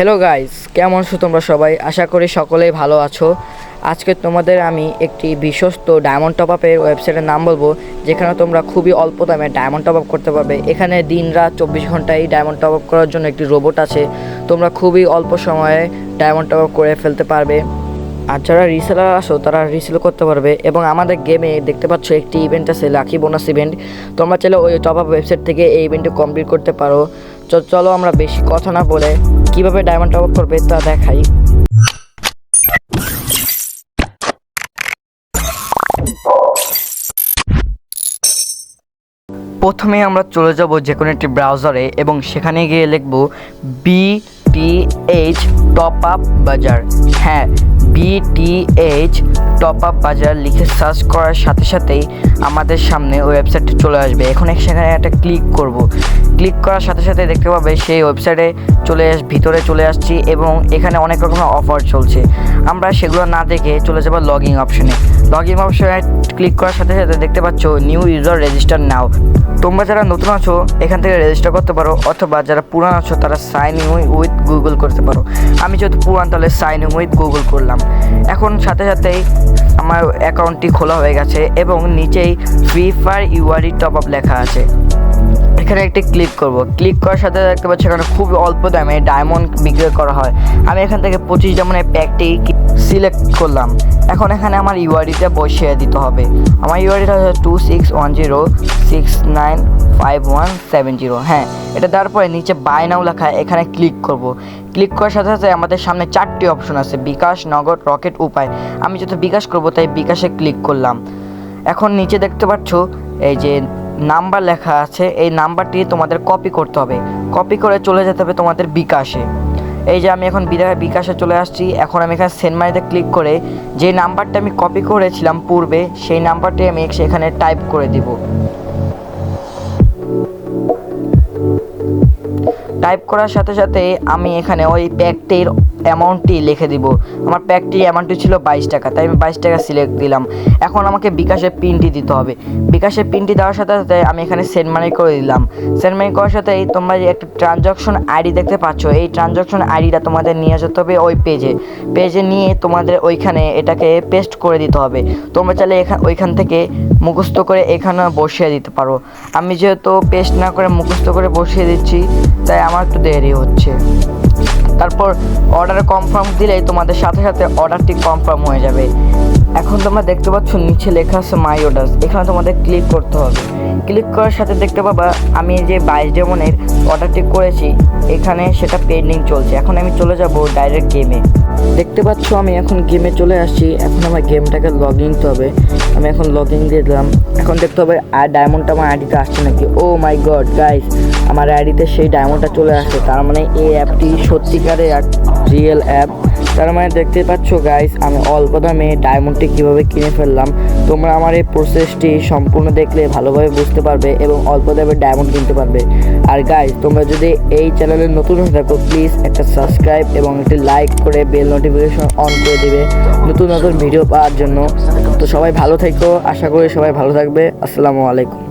Hello guys কেমন আছো তোমরা সবাই? আশা করি সকলেই ভালো আছো। আজকে তোমাদের আমি একটি বিশ্বস্ত ডায়মন্ড টপ আপের ওয়েবসাইটের নাম বলব, যেখানে তোমরা খুবই অল্প দামে ডায়মন্ড টপ আপ করতে পারবে। এখানে দিন রাত চব্বিশ ঘন্টায় ডায়মন্ড টপ আপ করার জন্য একটি রোবট আছে। তোমরা খুবই অল্প সময়ে ডায়মন্ড টপ আপ করে ফেলতে পারবে। আর যারা রিসেলার আসো তারা রিসেল করতে পারবে। এবং আমাদের গেমে দেখতে পাচ্ছ, একটি ইভেন্ট আছে লাকি বোনাস ইভেন্ট তোমরা চাইলে ওই টপ আপ ওয়েবসাইট থেকে এই ইভেন্টটি কমপ্লিট করতে পারো। চলো আমরা বেশি কথা না বলে কীভাবে ডায়মন্ড টপ করবে তা দেখাই। প্রথমে আমরা চলে যাব যে কোনো একটি ব্রাউজারে এবং সেখানে গিয়ে লিখব এইচ টপ আপ বাজার। হ্যাঁ বিটিএইচ টপ আপ বাজার লিখে সার্চ করার সাথে সাথেই আমাদের সামনে ওয়েবসাইটটি চলে আসবে। এখন সেখানে একটা ক্লিক করব। ক্লিক করার সাথে সাথে দেখতে পাবে সেই ওয়েবসাইটে চলে আস ভিতরে চলে আসছি এবং এখানে অনেক রকমের অফার চলছে। আমরা সেগুলো না দেখে চলে যাব লগইন অপশনে লগইন অপশনে ক্লিক করার সাথে সাথে দেখতে পাচ্ছ নিউ ইউজার রেজিস্টার নাও তোমরা যারা নতুন আছো, এখান থেকে রেজিস্টার করতে পারো, অথবা যারা পুরান আছো, তারা সাইন ইন উইথ গুগল করতে পারো। আমি যেহেতু পুরান, তাহলে সাইন ইন উইথ গুগল করলাম। এখন সাথে সাথেই আমার অ্যাকাউন্টটি খোলা হয়ে গেছে, এবং নিচেই ফ্রি ফায়ার ইউআরই টপ আপ লেখা আছে। এখানে একটি ক্লিক করব। ক্লিক করার সাথে দেখতে পাচ্ছি এখানে খুব অল্প দামে ডায়মন্ড বিক্রি করা হয়। আমি এখান থেকে পঁচিশ ডায়মন্ডের প্যাকটি সিলেক্ট করলাম। এখন এখানে আমার ইউআরডিটা বসিয়ে দিতে হবে। আমার ইউআরডিটা হচ্ছে two six one zero six nine five one seven zero হ্যাঁ এটা দেওয়ার পরে নিচে বাই নাও লেখা এখানে ক্লিক করব। ক্লিক করার সাথে সাথে আমাদের সামনে চারটি অপশন আছে, বিকাশ, নগদ, রকেট, উপায়। আমি যত বিকাশ করব, তাই বিকাশে ক্লিক করলাম। এখন নিচে দেখতে পাচ্ছ, এই যে নাম্বার লেখা আছে, এই নাম্বারটি তোমাদের কপি করতে হবে। কপি করে চলে যেতে হবে তোমাদের বিকাশে। এই যে আমি এখন বিদা- বিকাশে চলে আসছি, এখন আমি এখানে সেন্ড মানিতে ক্লিক করে যে নাম্বারটা আমি কপি করেছিলাম পূর্বে, সেই নাম্বারটি আমি সেখানে টাইপ করে দিব। টাইপ করার সাথে সাথে আমি এখানে ওই প্যাকটির অ্যামাউন্টটি লিখে দিব। আমার প্যাকটির অ্যামাউন্টটি ছিল বাইশ টাকা, তাই আমি বাইশ টাকা সিলেক্ট দিলাম। এখন আমাকে বিকাশের পিনটি দিতে হবে। বিকাশের পিনটি দেওয়ার সাথে সাথে আমি এখানে সেন্ড মানি করে দিলাম। সেন্ড মানি করার সাথেই তোমরা যে একটা ট্রানজাকশন আইডি দেখতে পাচ্ছ, এই ট্রানজাকশন আইডিটা তোমাদের নিয়ে যেতে হবে ওই পেজে পেজে নিয়ে তোমাদের ওইখানে এটাকে পেস্ট করে দিতে হবে। তোমরা চাইলে এখান ওইখান থেকে মুখস্থ করে এখানে বসিয়ে দিতে পারো। আমি যেহেতু পেস্ট না করে মুখস্থ করে বসিয়ে দিচ্ছি, তাই আমার একটু দেরি হচ্ছে। তারপর অর্ডার কনফার্ম দিলেই তোমাদের সাথে সাথে অর্ডারটি কনফার্ম হয়ে যাবে। এখন তোমরা দেখতে পাচ্ছ নিচে লেখা আছে মাই অর্ডার্স এখানে তোমাদের ক্লিক করতে হবে। ক্লিক করার সাথে দেখতে পাবা, আমি যে বাইশ ডেমনের অর্ডারটি করেছি, এখানে সেটা পেন্ডিং চলছে। এখন আমি চলে যাব ডাইরেক্ট গেমে দেখতে পাচ্ছ, আমি এখন গেমে চলে আসছি। এখন আমার গেমটাকে লগ ইন হবে। আমি এখন লগ ইন দিয়ে দিলাম। এখন দেখতে হবে, আর ডায়মন্ডটা আমার আইডিতে আসছে নাকি? ও মাই গড গাইস আমার আইডিতে সেই ডায়মন্ডটা চলে আসছে। তার মানে এই অ্যাপটি সত্যিকারের রিয়েল অ্যাপ তার মানে দেখতে পাচ্ছ গাইস আমি অল্প দামে ডায়মন্ডটি কীভাবে কিনে ফেললাম। তোমরা আমার এই প্রসেসটি সম্পূর্ণ দেখলে ভালোভাবে বুঝতে পারবে এবং অল্প দামে ডায়মন্ড কিনতে পারবে। আর গাইস তোমরা যদি এই চ্যানেলে নতুন হয়ে থাকো প্লিজ একটা সাবস্ক্রাইব এবং একটি লাইক করে বেল নোটিফিকেশন অন করে দিবে নতুন নতুন ভিডিও পাওয়ার জন্য। তো সবাই ভালো থেকো, আশা করি সবাই ভালো থাকবে। আসসালামু আলাইকুম।